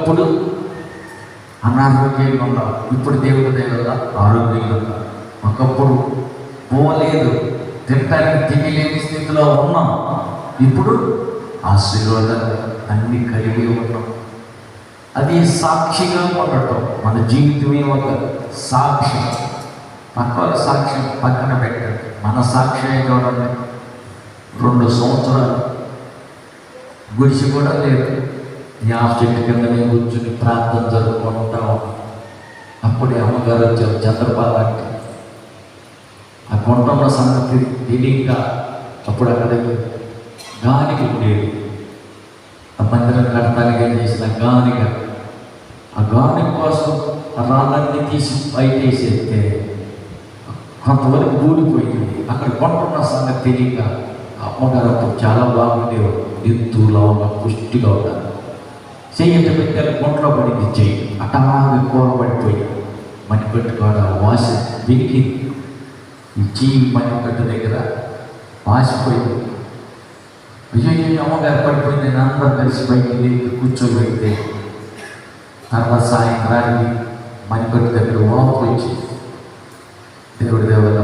ఒకప్పుడు అనారోగ్యంగా ఉన్నాం ఇప్పుడు దేవుడి దేవుడు ఆరోగ్యంగా ఒకప్పుడు పోలేదు. తింటానికి తిగిలేని స్థితిలో ఉన్నాం. ఇప్పుడు ఆశీర్వాదాలు అన్ని కలిగి ఉన్నాం. అది సాక్షిగా ఉండటం. మన జీవితమే ఒక సాక్షి. పక్క సాక్షి సాక్ష్యం పక్కన పెట్టండి. మన సాక్ష్యం చూడండి. రెండు సంవత్సరాలు. గుడిసి కూడా లేదు. యాభ చెట్టు కింద నేను కూర్చుని ప్రార్థన జరుపుకుంటాం. అప్పుడే అమ్మగారు వచ్చారు చంద్రబాబు అంటే ఆ కొంటున్న సంగతి తెలియక అప్పుడు అక్కడ గానికి ఉండేది. ఆ మందిరం కడతానికి ఏం చేసిన గానిగా ఆ గాని కోసం ఆ రాళ్ళన్నీ తీసి బయటేసేస్తే కొంతవరకు ఊడిపోయింది. అక్కడ కొంటున్న సంగతి తెలియక ఆ అమ్మగారు అప్పుడు చాలా బాగుండేవారు. ఎత్తులో ఉన్న పుష్టిగా ఉన్నారు చెయ్యి పెట్టారు కొంట్లో పడింది చెయ్యి అటాగా కూర పడిపోయి మణిపెట్టు కూడా వాస వినికి ఈ చెయ్యి మణిపెట్టు దగ్గర వాసిపోయింది. విజయ అమ్మగారు పడిపోయింది నేను అందరం కలిసి బయటికి వెళ్ళి కూర్చోబెడితే తర్వాత సాయంత్రానికి మణిపెట్టు దగ్గర వాపు వచ్చి దేవుడి దేవుల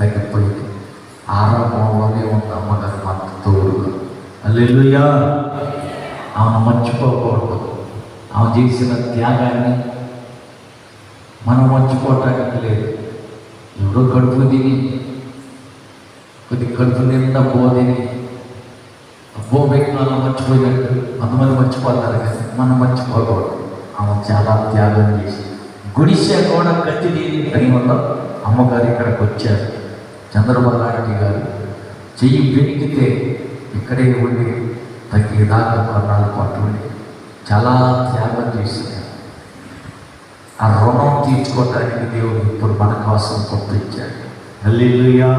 తగ్గిపోయింది ఆరంభంలోనే ఉన్న అమ్మగారు మనకు తోడుగా. అల్లెలుయా ఆమెను మర్చిపోకూడదు. ఆమె చేసిన త్యాగాన్ని మనం మర్చిపోవటానికి లేదు. ఎవరో కడుపు తిని కొద్ది కడుపు నిండా పోదిని అబ్బో వ్యక్తులు వాళ్ళు మర్చిపోయినట్టు కొంతమంది మర్చిపోతారు కానీ మనం మర్చిపోకూడదు. ఆమె చాలా త్యాగం చేసి గుడిసె కూడా గతి లేని టైంలో అమ్మగారు ఇక్కడికి వచ్చారు. చంద్రబాబు నాయుడు గారు చెయ్యి పెరిగితే ఇక్కడే ఉండి తగ్గేదాకా కొన్నాళ్ళు పట్టుకుని చాలా త్యాగం చేశారు. ఆ రుణం తీర్చుకోవటానికి దేవుడు ఇప్పుడు మన కోసం పంపించాడు అల్లెలుయా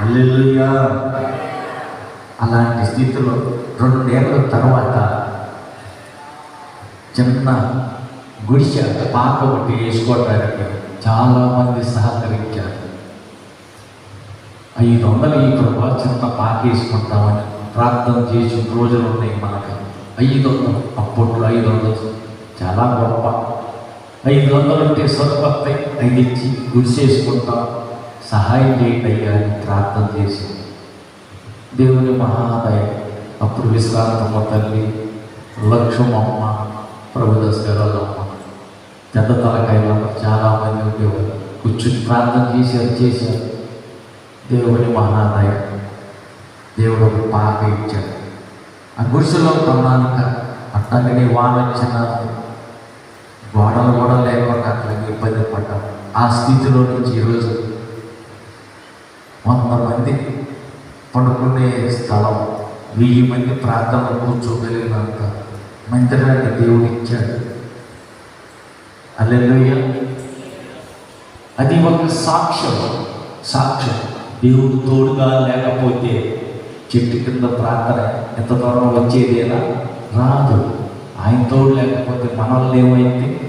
అల్లెలుయా అలాంటి స్థితిలో రెండేళ్ళ తర్వాత చిన్న గుడిసె పాక ఒకటి వేసుకోవడానికి చాలామంది సహకరించారు. ఐదు వందలు ఈ ప్రభావ చిన్న పాక వేసుకుంటామని ప్రార్థన చేసి రోజులు ఉన్నాయి మనకు. ఐదు వందలు అప్పట్లో ఐదు వందలు చాలా గొప్ప. ఐదు వందలు ఉంటే సరిపోతాయి ఐదు ఇచ్చి గుడిసేసుకుంటాం సహాయం చేయండి అయ్యా అని ప్రార్థన చేసి. దేవుని మహాదయ అప్పుడు విశ్రాంతమ్మ తల్లి లక్ష్మమ్మ ప్రభుదాస్ గారు అమ్మ. పెద్ద తలకాయలు చాలామంది ఉండేవారు కూర్చుని ప్రార్థన చేశారు చేశారు. దేవుని మహాదయ. ఆగ్రహించాడు. ఇచ్చాడు ఆ గుడిసెలో కొన్నాక అట్టగని వాన వచ్చిన గోడలు కూడా లేకుండా అట్లాగే ఇబ్బంది పడ్డాం. ఆ స్థితిలో నుంచి ఈరోజు వంద మంది పడుకునే స్థలం వెయ్యి మంది ప్రార్థన కూర్చోగలిగినంత మందిరాన్ని దేవుడు ఇచ్చాడు అల్లెలుయ్య అది ఒక సాక్ష్యం. సాక్ష్యం. దేవుడు తోడుగా లేక చెట్టు కింద ప్రార్థన ఎంత దూరం వచ్చేదేనా రాదు. ఆయన తోడు లేకపోతే మనల్ని ఏమైంది?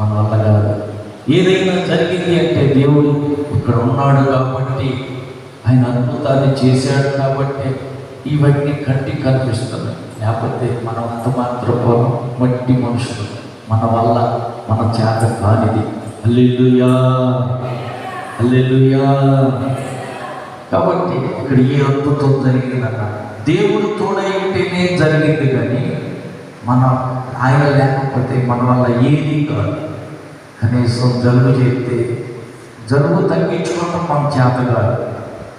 మన వల్ల కాదు. ఏదైనా జరిగింది అంటే దేవుడు ఇక్కడ ఉన్నాడు కాబట్టి ఆయన అద్భుతాన్ని చేశాడు కాబట్టి ఇవన్నీ కంటికి కనిపిస్తున్నాయి. లేకపోతే మనం అంత మాత్రం మట్టి మనుషులు. మన వల్ల మన చేత కానిది. అల్లెలుయా అల్లెలుయా ఇక్కడ ఏ అద్భుతం జరిగిందన్న దేవుడు తోడై జరిగింది కానీ మన ఆయన లేకపోతే మన వల్ల ఏది కాదు. కనీసం జలుబు చేస్తే జలుబు తగ్గించుకోవడం మన చేత కాదు.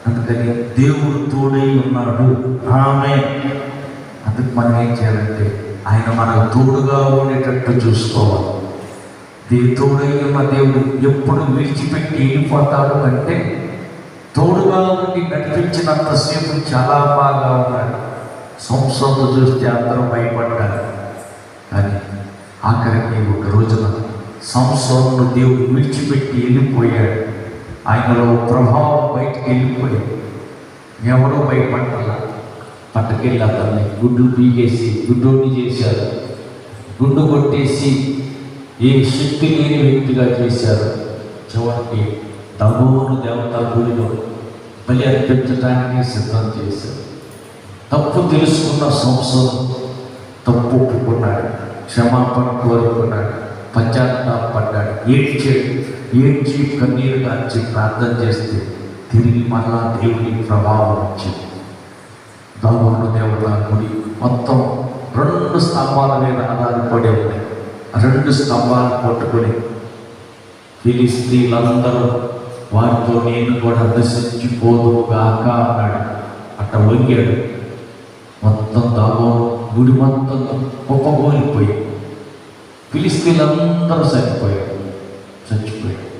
అందుకని దేవుడు తోడై ఉన్నాడు. ఆమె అందుకు మనం ఏం చేయాలంటే ఆయన మనకు తోడుగా ఉండేటట్టు చూసుకోవాలి. దేవు తోడై ఉన్న దేవుడు ఎప్పుడు విడిచిపెట్టి వెళ్ళిపోతాడు అంటే తోడుగా ఉండి నడిపించినంతసేపు చాలా బాగా ఉన్నాడు సంస్థలు చూస్తే అందరూ భయపడ్డారు. కానీ ఆఖరికి ఒక రోజున సంస్థలను దేవుడు విడిచిపెట్టి వెళ్ళిపోయాడు. ఆయనలో ప్రభావం బయటికి వెళ్ళిపోయాడు ఎవరూ భయపడాల పట్టుకెళ్ళి అతన్ని గుడ్డు పీకేసి గుడ్డోని చేశారు. గుడ్డు కొట్టేసి ఏ శక్తి లేని వ్యక్తిగా చేశారు. చివరికి తమోను దేవతా గుడిలో బలి అర్పించడానికి సిద్ధం చేశారు తప్పు తెలుసుకున్న సంవత్సరం తప్పు ఒప్పుకున్నాడు. క్షమాపణ కోరుకున్నాడు. పశ్చాత్తాపడ్డాడు ఏడ్చాడు ఏడ్చి కన్నీరు కాచి ప్రార్థన చేస్తే తిరిగి మళ్ళా దేవుని ప్రభావం వచ్చింది. దాగుడు దేవుడు గుడి మొత్తం రెండు స్తంభాల మీద ఆధారపడి ఉన్నాయి. రెండు స్తంభాలు పట్టుకొని ఫిలిస్తీన్లందరూ వారితో నేను కూడా నశించిపోదుగాక అన్నాడు. అట్ట వంగాడు మొత్తం దాగో గుడి మొత్తం కుప్పగోలిపోయి పిలిస్తీలందరూ చనిపోయారు. చచ్చిపోయారు.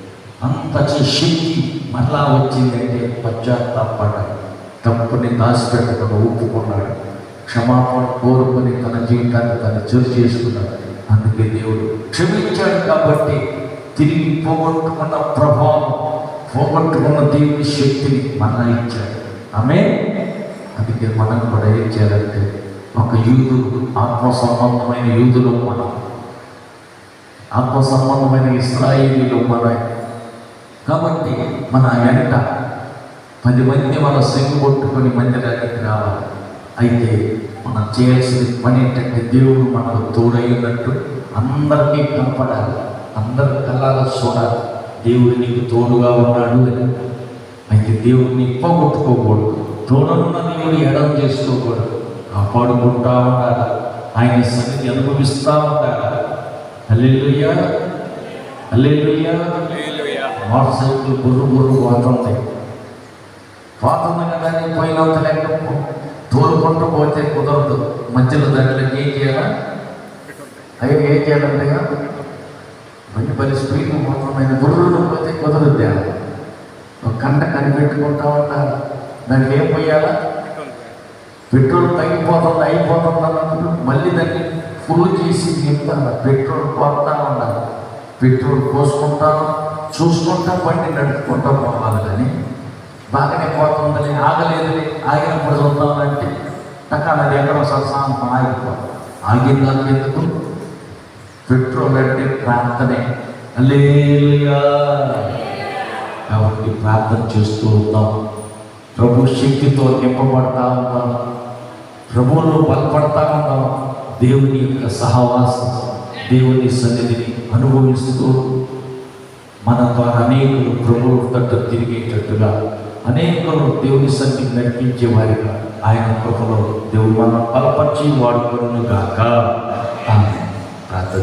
అంత శక్తి మరలా వచ్చిందంటే పశ్చాత్తాపడ్డాడు తప్పుని దాచిపెట్టకుండా ఒప్పుకున్నాడు క్షమాపణ కోరుకుని తన జీవితాన్ని తను చెరు చేసుకున్నాడు. అందుకే దేవుడు క్షమించాడు కాబట్టి తిరిగి పోగొట్టుకున్న ప్రభావం పోగొట్టుకున్న దేవుని శక్తిని మరలా ఇచ్చాడు. ఆమె అందుకే మనం కూడా ఏం చేయాలంటే ఒక యూదులు ఆత్మ సంబంధమైన యూదులు మనం ఆత్మ సంబంధమైన ఇస్రాయేలీలు మన. కాబట్టి మన వెంట పది మంది మన సిగ్గు కొట్టుకొని మందిరానికి రావాలి. అయితే మనం చేయాల్సిన పని ఏంటంటే దేవుడు మనకు తోడయ్యినట్టు అందరికీ కనపడాలి. అందరి కళ్ళాల చూడాలి. దేవుడు నీకు తోడుగా ఉన్నాడు అని అయితే దేవుడిని పోగొట్టుకోకూడదు. తోడున్న దేవుడు ఎడం చేసుకోకూడదు. కాపాడుకుంటా ఉండాలి. ఆయన సన్నిధి అనుభవిస్తూ ఉండాలి. అల్లెలుయ్యా అల్లెలుయ్యా మోటార్ సైకిల్ బుర్రు బుర్రు పోతుంది పోతుంది కదా అని పోయినంత లెక్క తోలుకుంటూ పోతే కుదరదు. మధ్యలో దాంట్లోకి ఏం చేయాలా? అయ్యో ఏం చేయాలంటేగా మంచి పని స్పీడ్ పోతుంది బుర్రులు పోతే కుదరద్దు? ఒక కంట కనిపెట్టుకుంటా ఉంటారు దానికి ఏం పోయాలా? పెట్రోల్ తగ్గిపోతుంది అయిపోతుంది అన్నప్పుడు మళ్ళీ దాన్ని ఫుల్ చేసి చెప్తాను పెట్రోల్ పోతా ఉండాలి. పెట్రోల్ పోసుకుంటాను చూసుకుంటా బండి నడుపుకుంటా పోవాలి కానీ బాగానే పోతుందని ఆగలేదని ఆగినప్పుడు చూద్దామంటే అక్కడ అది ఎక్కడో సత్సాంతం ఆగిపోతుంది ఆగిందానికి ఎందుకు పెట్రోల్ ప్రార్థనే. కాబట్టి ప్రార్థన చేస్తూ ఉన్నాం ప్రభు శక్తితో నింపబడతా ఉన్నాం. ప్రభువులో బలపడతా ఉన్నాం. దేవుని యొక్క సహవాసం దేవుని సన్నిధిని అనుభవిస్తూ మన ద్వారా అనేకులు ప్రభువు తట్టు తిరిగేటట్టుగా అనేకులు దేవుని సన్నిధి నడిపించే వారిగా ఆయన కృపలో దేవుడు మనం బలపరిచి వాడుకోను గాక ప్రార్థన